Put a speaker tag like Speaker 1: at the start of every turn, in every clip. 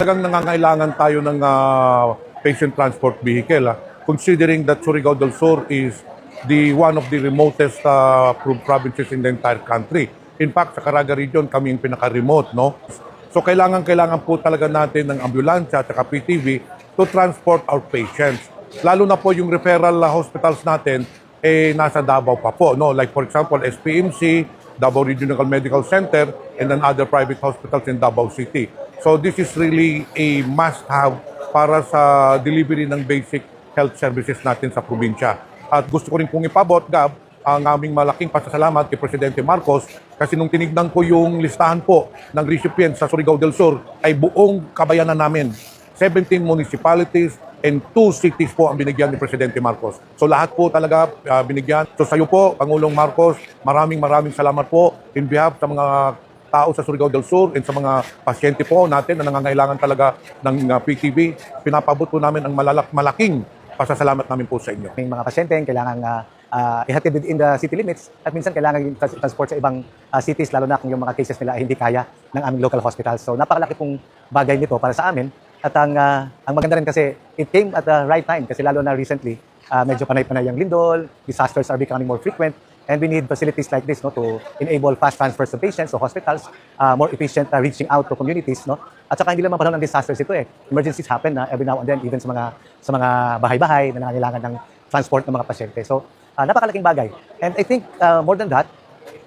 Speaker 1: Talagang nangangailangan tayo ng ah, patient transport vehicle. ah. Considering that Surigao del Sur is the one of the remotest pro- provinces in the entire country. In fact, sa Caraga region, kami yung pinaka-remote, no? So kailangan kailangan po talaga natin ng ambulansya at PTV to transport our patients. Lalo na po yung referral hospitals natin eh nasa Davao pa po, no? Like for example, SPMC, Davao Regional Medical Center, and then other private hospitals in Davao City. So this is really a must-have para sa delivery ng basic health services natin sa probinsya. At gusto ko rin pong ipabot, Gab, ang aming malaking pasasalamat kay Presidente Marcos kasi nung tinignan ko yung listahan po ng recipients sa Surigao del Sur ay buong kabayanan namin. 17 municipalities and 2 cities po ang binigyan ni Presidente Marcos. So lahat po talaga ah, binigyan. So sa iyo po, Pangulong Marcos, maraming maraming salamat po in behalf sa mga tao sa Surigao del Sur and sa mga pasyente po natin na nangangailangan talaga ng uh, PTV. Pinapabot po namin ang malalak, malaking pasasalamat namin po sa inyo.
Speaker 2: May mga pasyente kailangan uh, uh, ihatid within the city limits at minsan kailangan yung trans- transport sa ibang uh, cities lalo na kung yung mga cases nila ay hindi kaya ng aming local hospitals. So napakalaki pong bagay nito para sa amin at ang uh, ang maganda rin kasi it came at the right time kasi lalo na recently uh, medyo panay-panay ang lindol, disasters are becoming more frequent and we need facilities like this no to enable fast transfers of patients to hospitals, uh, more efficient uh, reaching out to communities no. At saka hindi lang panahon ng disasters ito eh. Emergencies happen na every now and then even sa mga sa mga bahay-bahay na nangangailangan ng transport ng mga pasyente. So, uh, napakalaking bagay. And I think uh, more than that,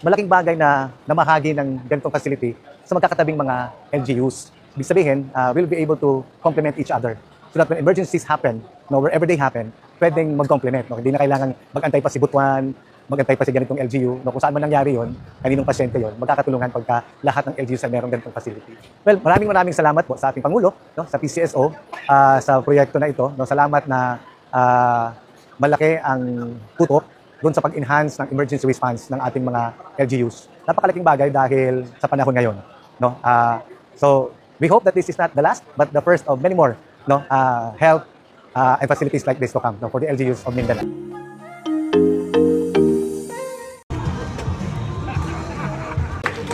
Speaker 2: malaking bagay na namahagi ng ganitong facility sa magkakatabing mga LGUs. Ibig sabihin, uh, we'll be able to complement each other so that when emergencies happen, no, wherever they happen, pwedeng mag-complement. No? Hindi na kailangan mag-antay pa si Butuan, mag-antay pa si ganitong LGU. No? Kung saan man nangyari yon, kaninong pasyente yon, magkakatulungan pagka lahat ng LGUs ay meron ganitong facility. Well, maraming maraming salamat po sa ating Pangulo, no? sa PCSO, uh, sa proyekto na ito. No? Salamat na uh, malaki ang tutok doon sa pag-enhance ng emergency response ng ating mga LGUs. Napakalaking bagay dahil sa panahon ngayon. No? Ah, so, we hope that this is not the last, but the first of many more no? ah, health ah, and facilities like this to come no? for the LGUs of Mindanao.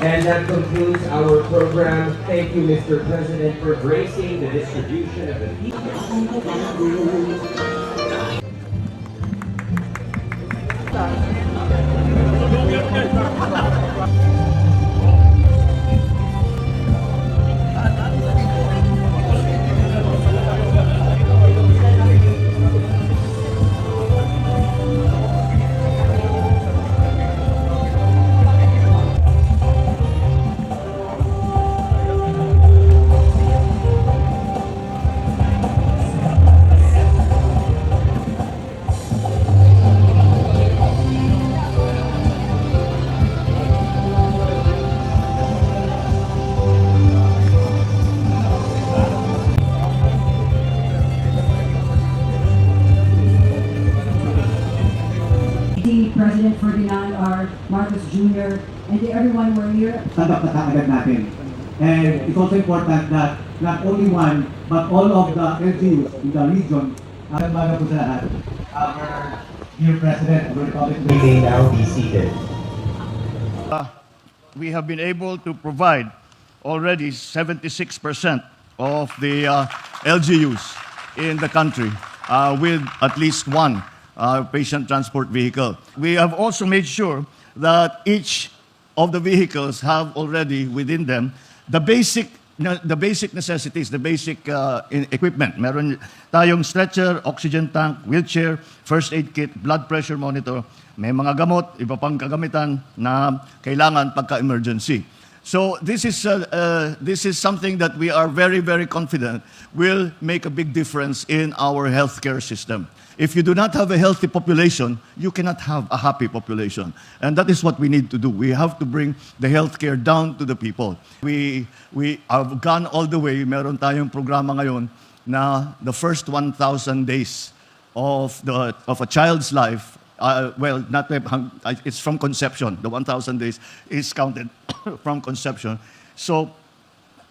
Speaker 3: And that concludes our program. Thank you, Mr. President, for gracing the distribution of the
Speaker 4: the President Ferdinand R. Marcos Jr. and the everyone who are here
Speaker 5: tanggap na kaagad natin. And it's also important that not only one, but all of the LGUs in the region, ang baga po sa lahat. Our dear President of the Republic
Speaker 3: We may now be seated.
Speaker 6: we have been able to provide already 76% of the uh, LGUs in the country uh, with at least one uh, patient transport vehicle. We have also made sure that each of the vehicles have already within them the basic the basic necessities, the basic uh, equipment. Meron tayong stretcher, oxygen tank, wheelchair, first aid kit, blood pressure monitor, may mga gamot, iba pang kagamitan na kailangan pagka-emergency. So this is uh, uh, this is something that we are very very confident will make a big difference in our healthcare system. If you do not have a healthy population, you cannot have a happy population. And that is what we need to do. We have to bring the healthcare down to the people. We, we have gone all the way. Meron tayong programa ngayon na the first 1,000 days of, the, of a child's life, uh, well, not hang- it's from conception. The 1,000 days is counted from conception. So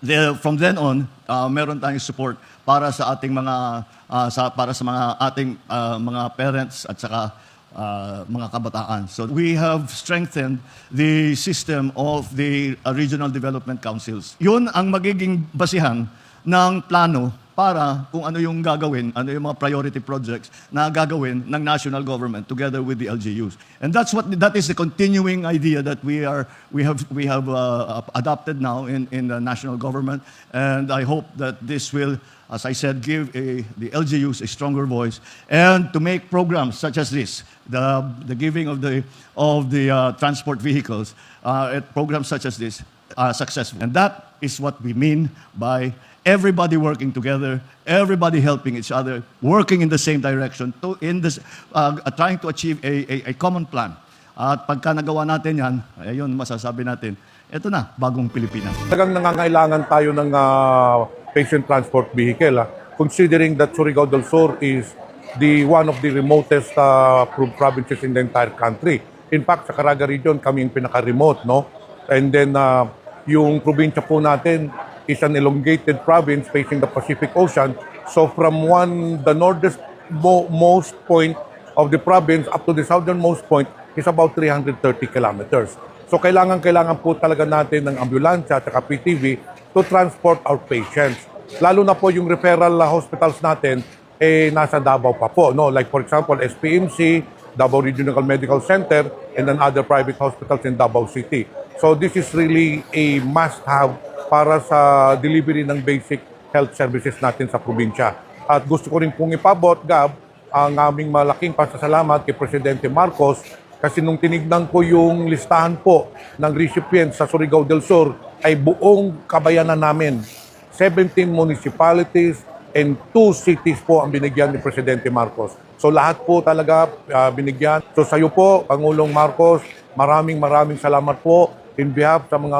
Speaker 6: the, from then on, uh, meron tayong support para sa ating mga uh, sa para sa mga ating uh, mga parents at saka uh, mga kabataan. So we have strengthened the system of the uh, regional development councils. Yun ang magiging basihan ng plano para kung ano yung gagawin, ano yung mga priority projects na gagawin ng national government together with the LGUs. And that's what that is the continuing idea that we are we have we have uh, adopted now in in the national government and I hope that this will as I said give a, the LGUs a stronger voice and to make programs such as this the the giving of the of the uh, transport vehicles uh, at programs such as this uh, successful. And that is what we mean by everybody working together, everybody helping each other, working in the same direction, to, in this, uh, trying to achieve a, a, a common plan. At pagka nagawa natin yan, ayun, masasabi natin, eto na, bagong Pilipinas.
Speaker 1: Talagang nangangailangan tayo ng ah, patient transport vehicle. ah. Considering that Surigao del Sur is the one of the remotest pro- provinces in the entire country. In fact, sa Caraga region, kami yung pinaka-remote, no? And then, ah, yung probinsya po natin is an elongated province facing the Pacific Ocean. So from one, the northest mo- most point of the province up to the southernmost point is about 330 kilometers. So kailangan kailangan po talaga natin ng ambulansya at PTV to transport our patients. Lalo na po yung referral hospitals natin eh nasa Davao pa po, no? Like for example, SPMC, Davao Regional Medical Center and then other private hospitals in Davao City. So this is really a must-have para sa delivery ng basic health services natin sa probinsya. At gusto ko rin pong ipabot, Gab, ang aming malaking pasasalamat kay Presidente Marcos kasi nung tinignan ko yung listahan po ng recipients sa Surigao del Sur ay buong kabayanan namin. 17 municipalities and 2 cities po ang binigyan ni Presidente Marcos. So lahat po talaga ah, binigyan. So sa iyo po, Pangulong Marcos, maraming maraming salamat po in behalf sa mga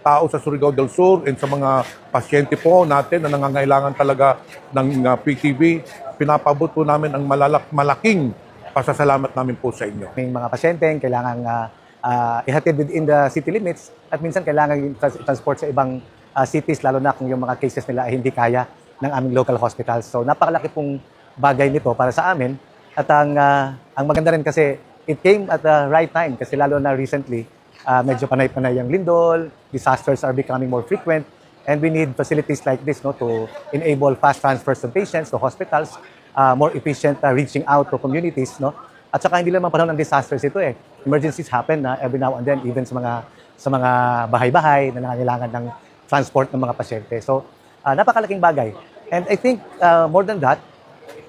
Speaker 1: tao sa Surigao del Sur and sa mga pasyente po natin na nangangailangan talaga ng ah, PTV. Pinapabot po namin ang malalak, malaking pasasalamat namin po sa inyo.
Speaker 2: May mga pasyente kailangan uh, uh, ihatid within the city limits at minsan kailangan trans- transport sa ibang uh, cities lalo na kung yung mga cases nila ay hindi kaya ng aming local hospitals. So napakalaki pong bagay nito para sa amin at ang uh, ang maganda rin kasi it came at the right time kasi lalo na recently uh, medyo panay-panay ang lindol, disasters are becoming more frequent and we need facilities like this no to enable fast transfers of patients to hospitals uh, more efficient uh, reaching out to communities, no? At saka hindi lamang panahon ng disasters ito eh. Emergencies happen na every now and then even sa mga sa mga bahay-bahay na nangangailangan ng transport ng mga pasyente. So, uh, napakalaking bagay. And I think uh, more than that,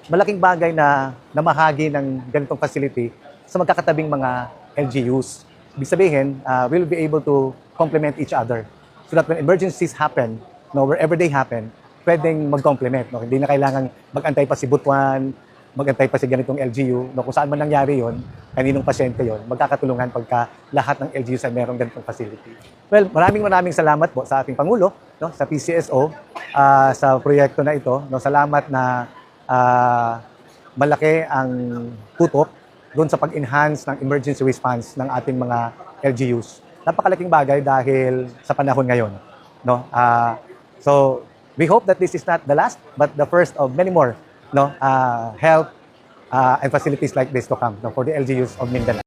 Speaker 2: malaking bagay na namahagi ng ganitong facility sa magkakatabing mga LGUs. Ibig sabihin, uh, we'll be able to complement each other so that when emergencies happen, no, wherever they happen, pwedeng mag-complement. No? Hindi na kailangan mag-antay pa si Butuan, mag-antay pa si ganitong LGU. No? Kung saan man nangyari yon, kaninong pasyente yon, magkakatulungan pagka lahat ng LGUs ay merong ganitong facility. Well, maraming maraming salamat po sa ating Pangulo, no? sa PCSO, ah, sa proyekto na ito. No? Salamat na ah, malaki ang tutok doon sa pag-enhance ng emergency response ng ating mga LGUs. Napakalaking bagay dahil sa panahon ngayon. No? Ah, so, we hope that this is not the last, but the first of many more no? ah, help ah, and facilities like this to come no? for the LGUs of Mindanao.